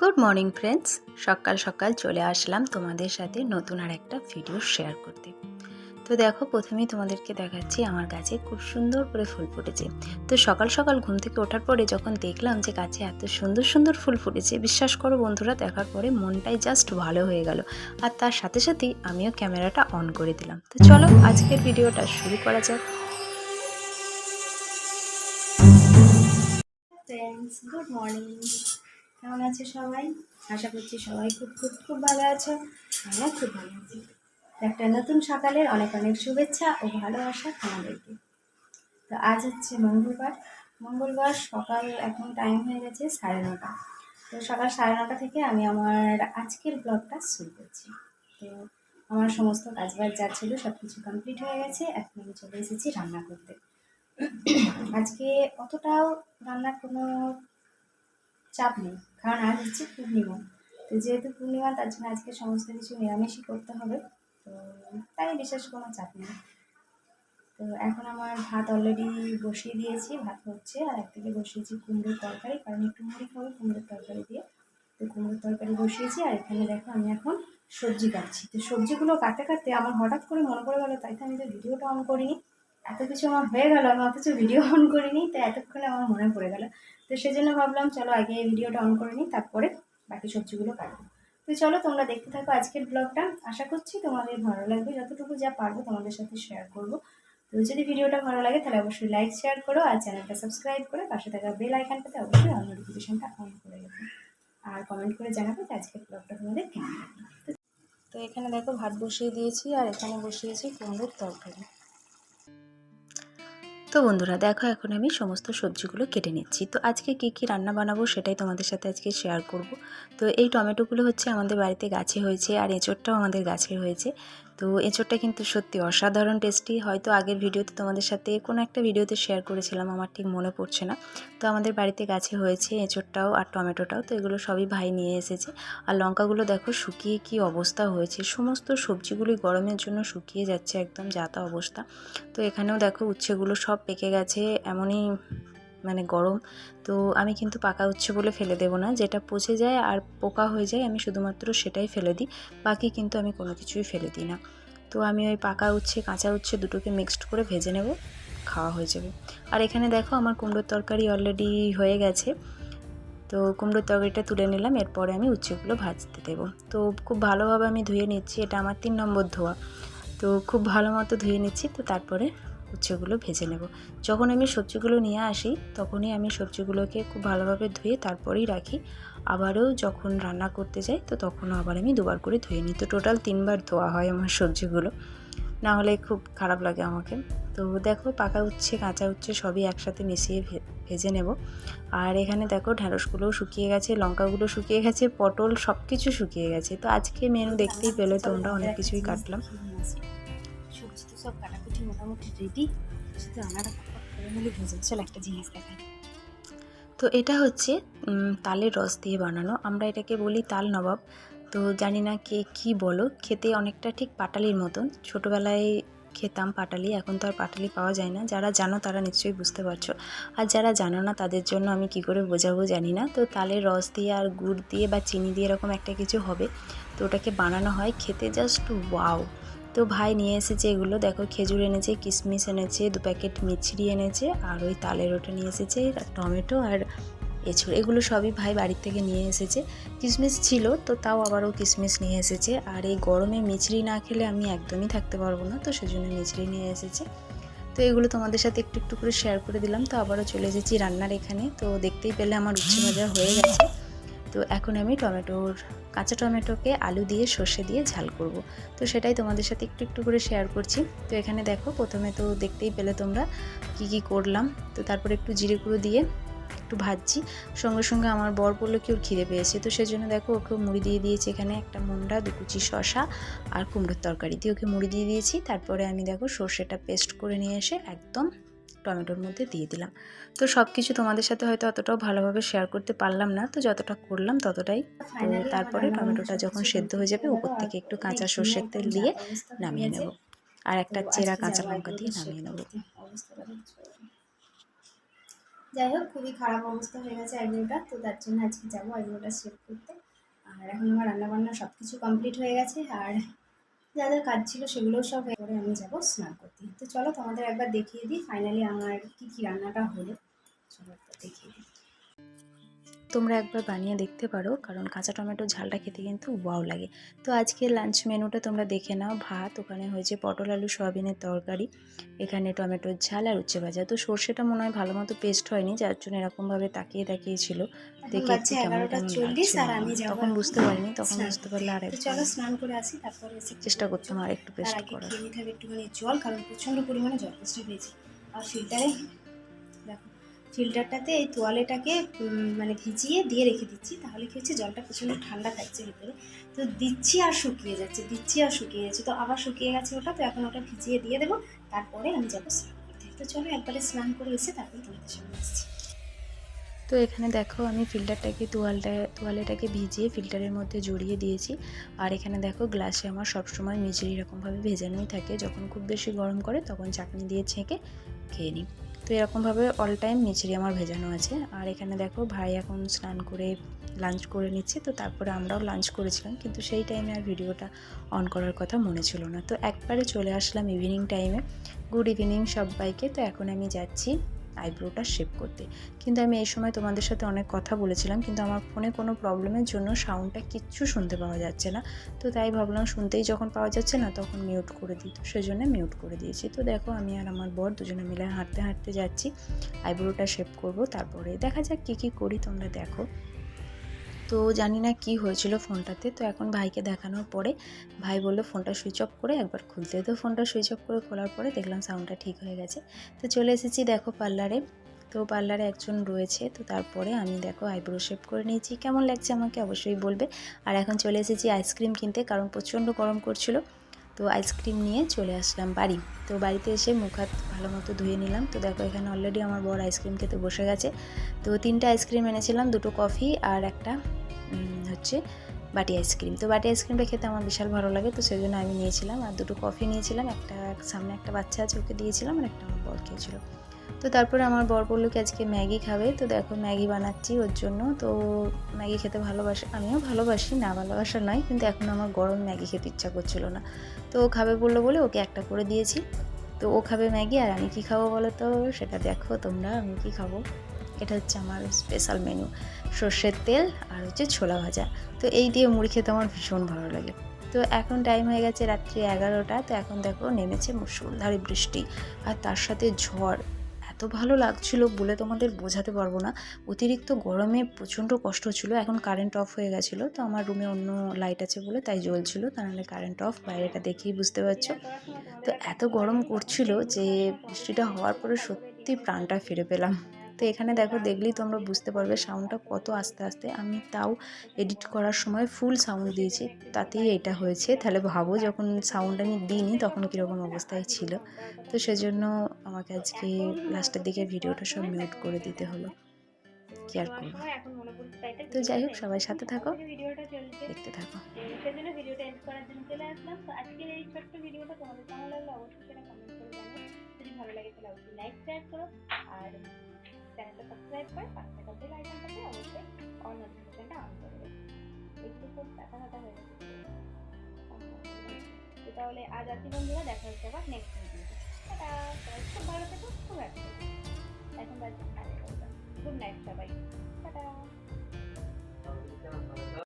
Good morning friends. সকাল সকাল চলে আসলাম তোমাদের সাথে নতুন আর একটা ভিডিও শেয়ার করতে। তো দেখো, প্রথমেই তোমাদেরকে দেখাচ্ছি, আমার গাছে খুব সুন্দর করে ফুল ফুটেছে। তো সকাল সকাল ঘুম থেকে ওঠার পরে যখন দেখলাম যে গাছে এত সুন্দর সুন্দর ফুল ফুটেছে, বিশ্বাস করো বন্ধুরা, দেখার পরে মনটাই জাস্ট ভালো হয়ে গেল। আর তার সাথে সাথেই আমিও ক্যামেরাটা অন করে দিলাম। তো চলো, আজকের ভিডিওটা শুরু করা যাক। Friends, good morning. কেমন আছে সবাই? আশা করছি সবাই খুব খুব খুব ভালো আছো। আমরা খুব ভালো আছি। একটা নতুন সকালের অনেক অনেক শুভেচ্ছা ও ভালোবাসা আমাদেরকে তো আজ হচ্ছে মঙ্গলবার। মঙ্গলবার সকাল এখন টাইম হয়ে গেছে সাড়ে নটা। তো সকাল সাড়ে নটা থেকে আমি আমার আজকের ব্লগটা শুরু করছি। তো আমার সমস্ত কাজবাজ যা ছিল সব কিছু কমপ্লিট হয়ে গেছে। এখন আমি চলে এসেছি রান্না করতে। আজকে অতটাও রান্নার কোনো চাপ নেই। কারণ আজ হচ্ছে পূর্ণিমা। তো যেহেতু পূর্ণিমা, তার জন্য আজকে সমস্ত কিছু নিরামিষই করতে হবে। তো তাই বিশেষ কোনো চাপ নেই। তো এখন আমার ভাত অলরেডি বসিয়ে দিয়েছি। ভাত হচ্ছে আর একদিকে বসিয়েছি কুমড়োর তরকারি। কারণ একটু মুড়ি খাব কুমড়োর তরকারি দিয়ে। তো কুমড়োর তরকারি বসিয়েছি আর এখানে দেখো আমি এখন সবজি কাটছি। তো সবজিগুলো কাটতে কাটতে আমার হঠাৎ করে মনে পড়ে গেলো, তাই তো আমি তো ভিডিওটা অন করিনি। এত কিছু আমার হয়ে গেল, আমি অথচ ভিডিও অন করিনি তো এতক্ষণে আমার মনে পড়ে গেল। তো সেজন্য ভাবলাম, চলো আগে এই ভিডিওটা অন করে নিই, তারপরে বাকি সবজিগুলো কাটবো। তো চলো, তোমরা দেখতে থাকো আজকের ব্লগটা আশা করছি তোমাদের ভালো লাগবে। যতটুকু যা পারব তোমাদের সাথে শেয়ার করব। তো যদি ভিডিওটা ভালো লাগে, তাহলে অবশ্যই লাইক শেয়ার করো আর চ্যানেলটা সাবস্ক্রাইব করে পাশে থাকা বেল আইকনটাতে অবশ্যই অন নোটিফিকেশনটা অন করে দেবো আর কমেন্ট করে জানাবে যে আজকের ব্লগটা তোমাদের কেমন তো এখানে দেখো, ভাত বসিয়ে দিয়েছি আর এখানে বসিয়েছি কুমড়োর তরকারি। তো বন্ধুরা দেখো এখন আমি সমস্ত সবজিগুলো কেটে নিচ্ছি। তো আজকে কী কী রান্না বানাবো সেটাই তোমাদের সাথে আজকে শেয়ার করব। তো এই টমেটোগুলো হচ্ছে আমাদের বাড়িতে গাছে হয়েছে আর এঁচোরটাও আমাদের গাছে হয়েছে। তো এঁচোড়টা কিন্তু সত্যি অসাধারণ টেস্টি। হয়তো আগের ভিডিওতে তোমাদের সাথে কোনো একটা ভিডিওতে শেয়ার করেছিলাম, আমার ঠিক মনে পড়ছে না। তো আমাদের বাড়িতে গাছে হয়েছে এঁচোড়টাও আর টমেটোটাও, তো এগুলো সবই ভাই নিয়ে এসেছে। আর লঙ্কাগুলো দেখো শুকিয়ে কি অবস্থা হয়েছে। সমস্ত সবজিগুলি গরমের জন্য শুকিয়ে যাচ্ছে একদম যাতা অবস্থা। তো এখানেও দেখো উচ্ছেগুলো সব পেকে গেছে, এমনই মানে গরম। তো আমি কিন্তু পাকা উচ্ছে বলে ফেলে দেবো না। যেটা পচে যায় আর পোকা হয়ে যায়, আমি শুধুমাত্র সেটাই ফেলে দিই। বাকি কিন্তু আমি কোনো কিছুই ফেলে দিই না। তো আমি ওই পাকা উচ্ছে, কাঁচা উচ্ছে দুটোকে মিক্সড করে ভেজে নেব, খাওয়া হয়ে যাবে। আর এখানে দেখো আমার কুমড়োর তরকারি অলরেডি হয়ে গেছে। তো কুমড়োর তরকারিটা তুলে নিলাম, এরপরে আমি উচ্ছেগুলো ভাজতে দেবো। তো খুব ভালোভাবে আমি ধুয়ে নিচ্ছি, এটা আমার তিন নম্বর ধোয়া। তো খুব ভালো মতো ধুয়ে নিচ্ছি, তো তারপরে উচ্ছেগুলো ভেজে নেব। যখন আমি সবজিগুলো নিয়ে আসি, তখনই আমি সবজিগুলোকে খুব ভালোভাবে ধুয়ে তারপরেই রাখি। আবারও যখন রান্না করতে যাই, তো তখনও আবার আমি দুবার করে ধুয়ে নিই। তো টোটাল তিনবার ধোয়া হয় আমার সবজিগুলো। না হলে খুব খারাপ লাগে আমাকে। তো দেখো, পাকা উচ্ছে, কাঁচা উচ্ছে সবই একসাথে মিশিয়ে ভেজে নেব। আর এখানে দেখো ঢ্যাঁড়সগুলোও শুকিয়ে গেছে, লঙ্কাগুলো শুকিয়ে গেছে, পটল সব কিছু শুকিয়ে গেছে। তো আজকে মেনু দেখতেই পেলে, তোমরা অনেক কিছুই কাটলাম। সবজি তো সব কাটাকুটি মোটামুটি মোটামুটি রেডি শুধু রান্নাটা করে নিলে ভেজে চলো একটা জিনিস দেখাই। তো এটা হচ্ছে তালের রস দিয়ে বানানো। আমরা এটাকে বলি তাল নবাব। তো জানি না কে কী বলো, খেতে অনেকটা ঠিক পাটালির মতন। ছোটোবেলায় খেতাম পাটালি, এখন তো আর পাটালি পাওয়া যায় না। যারা জানো তারা নিশ্চয়ই বুঝতে পারছ। আর যারা জানো না, তাদের জন্য আমি কি করে বোঝাবো জানি না। তো তালের রস দিয়ে আর গুড় দিয়ে বা চিনি দিয়ে এরকম একটা কিছু হবে। তো ওটাকে বানানো হয়। খেতে জাস্ট ওয়াও তো ভাই নিয়ে এসেছে এগুলো। দেখো, খেজুর এনেছে, কিশমিশ এনেছে, দু প্যাকেট মিছরি এনেছে, আর ওই তালের ওটা নিয়ে এসেছে টমেটো আর এছড় এগুলো সবই ভাই বাড়ির থেকে নিয়ে এসেছে। কিশমিশ ছিল, তো তাও আবারও কিশমিশ নিয়ে এসেছে। আর এই গরমে মিছরি না খেলে আমি একদমই থাকতে পারব না, তো সেজন্য মিছরি নিয়ে এসেছে। তো এগুলো তোমাদের সাথে একটু একটু করে শেয়ার করে দিলাম। তো আবারও চলে এসেছি রান্নার এখানে। তো দেখতেই পেলে আমার উচ্ছে ভাজা হয়ে গেছে। তো এখন আমি টমেটোর, কাঁচা টমেটোকে আলু দিয়ে সর্ষে দিয়ে ঝাল করব। তো সেটাই তোমাদের সাথে একটু একটু করে শেয়ার করছি। তো এখানে দেখো, প্রথমে তো দেখতেই পেলে তোমরা কি কি করলাম। তো তারপরে একটু জিরে গুঁড়ো দিয়ে একটু ভাজছি। সঙ্গে সঙ্গে আমার বর বলল কি ওর খিদে পেয়েছে। তো সেজন্য দেখো ওকে মুড়ি দিয়ে দিয়েছি এখানে একটা মুন্ডা, দু কুচি শশা আর কুমড়োর তরকারি। দিয়ে ওকে মুড়ি দিয়ে দিয়েছি। তারপরে আমি দেখো সর্ষেটা পেস্ট করে নিয়ে এসে একদম টমেটোর মধ্যে দিয়ে দিলাম। তো সব কিছু তোমাদের সাথে হয়তো অতটাও ভালোভাবে শেয়ার করতে পারলাম না। তো যতটা করলাম ততটাই। তারপরে টমেটোটা যখন সেদ্ধ হয়ে যাবে উপর থেকে একটু কাঁচা সর্ষের তেল দিয়ে নামিয়ে নেব। আর একটা চেরা কাঁচা লঙ্কা দিয়ে নামিয়ে নেব। যাই হোক খুবই খারাপ অবস্থা হয়ে গেছে আইব্রোটা তো তার জন্য আজকে যাব আইব্রোটা শেভ করতে। আর এখন আমার রান্নাবান্না সব কিছু কমপ্লিট হয়ে গেছে। আর যা যা কাজ ছিল সেগুলো সব এবারে আমি যাব স্নান করতে। তো চলো তোমাদের একবার দেখিয়ে দিই ফাইনালি আমার কী কী রান্নাটা হলো। চলো একবার দেখিয়ে দিই। তোমরা একবার বানিয়ে দেখতে পারো কারণ কাঁচা টমেটো ঝালটা খেতে কিন্তু ওয়াও লাগে। তো আজকে লাঞ্চ মেনুটা তোমরা দেখে নাও। ভাত ওখানে হয়েছে পটল আলু সয়াবিনের তরকারি এখানে টমেটোর ঝাল আর উচ্ছে ভাজা। তো সর্ষেটা মনে হয় ভালো মতো পেস্ট হয়নি যার জন্য এরকমভাবে তাকিয়ে তাকিয়েছিল দেখে তখন বুঝতে পারিনি তখন বুঝতে পারলে আর চলো স্নান করে আসি তারপরে চেষ্টা করতাম আর একটু পেস্ট করার। একটুখানি জল কারণ প্রচণ্ড পরিমাণে জল তেষ্টা পেয়েছি আর ফিল্টারে ফিল্টারটাতে এই তোয়ালেটাকে মানে ভিজিয়ে দিয়ে রেখে দিচ্ছি। তাহলে কি হচ্ছে? জলটা প্রচণ্ড ঠান্ডা থাকছে ভিতরে। তো দিচ্ছি আর শুকিয়ে যাচ্ছে, দিচ্ছি আর শুকিয়ে যাচ্ছে। তো আবার শুকিয়ে গেছে ওটা, তো এখন ওটা ভিজিয়ে দিয়ে দেবো। তারপরে আমি যাব স্নান করতে। তো চলো একবারে স্নান করে এসে তারপরে তোমাদের সামনে আসছি। তো এখানে দেখো, আমি ফিল্টারটাকে, তোয়ালটা, তোয়ালেটাকে ভিজিয়ে ফিল্টারের মধ্যে জড়িয়ে দিয়েছি। আর এখানে দেখো, গ্লাসে আমার সবসময় মিচড়ি এরকমভাবে ভেজানোই থাকে। যখন খুব বেশি গরম করে, তখন চাটনি দিয়ে ছেঁকে খেয়ে নিই। তো এরকমভাবে অল টাইম মিচড়ি আমার ভেজানো আছে। আর এখানে দেখো ভাই এখন স্নান করে লাঞ্চ করে নিচ্ছে, তো তারপরে আমরাও লাঞ্চ করেছিলাম, কিন্তু সেই টাইমে আর ভিডিওটা অন করার কথা মনে ছিল না। তো একবারে চলে আসলাম ইভিনিং টাইমে গুড ইভিনিং সবাইকে। তো এখন আমি যাচ্ছি আইব্রোটা শেপ করতে। কিন্তু আমি এই সময় তোমাদের সাথে অনেক কথা বলেছিলাম, কিন্তু আমার ফোনে কোনো প্রবলেমের জন্য সাউন্ডটা কিচ্ছু শুনতে পাওয়া যাচ্ছে না। তো তাই ভাবলাম শুনতেই যখন পাওয়া যাচ্ছে না তখন মিউট করে দিই। তো সেজন্য মিউট করে দিয়েছি। তো দেখো আমি আর আমার বর দুজনে মিলে হাঁটতে হাঁটতে যাচ্ছি। আইব্রোটা শেপ করব, তারপরে দেখা যাক কী কী করি তোমরা দেখো। তো জানি না কি হয়েছিল ফোনটাতে। তো এখন ভাইকে দেখানোর পরে ভাই বলল ফোনটা সুইচ অফ করে একবার খুলতে। তো ফোনটা সুইচ অফ করে খোলার পরে দেখলাম সাউন্ডটা ঠিক হয়ে গেছে। তো চলে এসেছি দেখো পার্লারে। তো পার্লারে একজন রয়েছে। তো তারপরে আমি দেখো আইব্রো শেপ করে নিয়েছি। কেমন লাগছে আমাকে অবশ্যই বলবে। আর এখন চলে এসেছি আইসক্রিম কিনতে, কারণ প্রচণ্ড গরম করছিল। তো আইসক্রিম নিয়ে চলে আসলাম বাড়ি। তো বাড়িতে এসে মুখ হাত ভালো মতো ধুয়ে নিলাম। তো দেখো, এখানে অলরেডি আমার বড় আইসক্রিম খেতে বসে গেছে। তো তিনটা আইসক্রিম এনেছিলাম, দুটো কফি আর একটা হচ্ছে বাটি আইসক্রিম। তো বাটি আইসক্রিমটা খেতে আমার বিশাল ভালো লাগে, তো সেই জন্য আমি নিয়েছিলাম। আর দুটো কফি নিয়েছিলাম, একটা সামনে একটা বাচ্চা আছে, ওকে দিয়েছিলাম আর একটা আমার বর খেয়েছিল। তো তারপরে আমার বর বলল কি, আজকে ম্যাগি খাবে। তো দেখো ম্যাগি বানাচ্ছি ওর জন্য। তো ম্যাগি খেতে ভালোবাসে, আমিও ভালোবাসি, না ভালোবাসা নয়, কিন্তু এখন আমার গরম ম্যাগি খেতে ইচ্ছা করছিল না। তো ও খাবে বলল বলে ওকে একটা করে দিয়েছি। তো ও খাবে ম্যাগি, আর আমি কি খাব বলো তো? সেটা দেখো তোমরা, আমি কি খাব? এটা হচ্ছে আমার স্পেশাল মেনু সর্ষের তেল আর হচ্ছে ছোলা ভাজা। তো এই দিয়ে মুড়ি খেতে আমার ভীষণ ভালো লাগে। তো এখন টাইম হয়ে গেছে রাত্রি এগারোটা, তো এখন দেখো নেমেছে মুসুলধারে বৃষ্টি, আর তার সাথে ঝড়। এত ভালো লাগছিল বলে তোমাদের বোঝাতে পারব না। অতিরিক্ত গরমে প্রচণ্ড কষ্ট ছিল এখন কারেন্ট অফ হয়ে গেছিল, তো আমার রুমে অন্য লাইট আছে বলে তাই জ্বলছিল, তা নাহলে কারেন্ট অফ বাইরেটা দেখেই বুঝতে পারছ। তো এত গরম করছিল যে বৃষ্টিটা হওয়ার পরে সত্যি প্রাণটা ফিরে পেলাম। তো এখানে দেখো, দেখলেই তোমরা বুঝতে পারবে সাউন্ডটা কত আস্তে আস্তে। আমি তাও এডিট করার সময় ফুল সাউন্ড দিয়েছি, তাতেই এটা হয়েছে। তাহলে ভাবো যখন সাউন্ড আমি দিইনি তখন কীরকম অবস্থায় ছিল। তো সেজন্য আমাকে আজকে লাস্টের দিকে ভিডিওটা সব মিউট করে দিতে হলো। কি আর করব? তো যাই হোক, সবাই সাথে থাকো, দেখতে থাকো। সেজন্য ভিডিওটা এন্ড করার জন্য চলে আসলাম তো আজকের এই ছোট্ট ভিডিওটা তোমাদের কেমন লাগল অবশ্যই সেটা কমেন্ট করে জানাও যদি ভালো লাগে তাহলে অবশ্যই লাইক শেয়ার করো আর চ্যানেলটা সাবস্ক্রাইব করে পাশে থাকা বেল অবশ্যই অন নোটিফিকেশনটা অন করে দেবে হাতা হয়ে গেছে তাহলে আজ আসি বন্ধুরা, দেখা হচ্ছে আবার নেক্সট খুব ভালো থেকো খুব একটা। এখন বাজে গুড নাইট সবাই। টাটা।